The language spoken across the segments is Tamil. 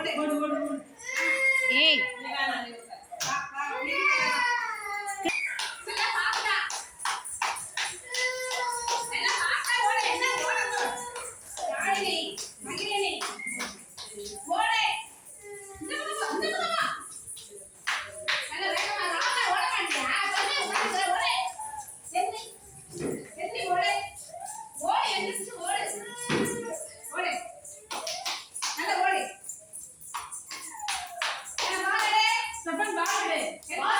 অনেক Amen.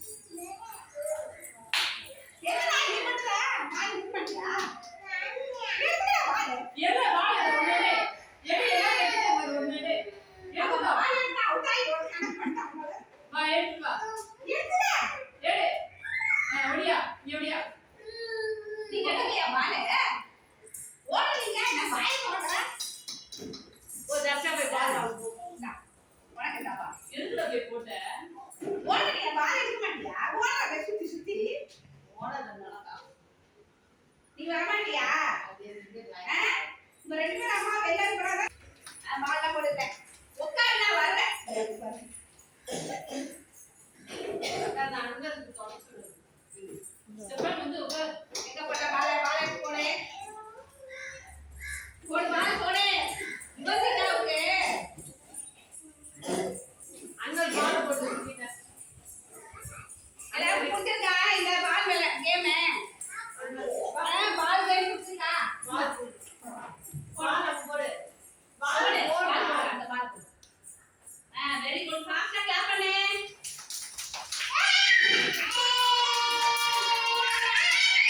நீ வரமாட்டியா நம்ம ரெண்டு பேரும் அம்மா வெளில போனாங்க மாலை போடுறேன் உட்காரு நான் வருவேன்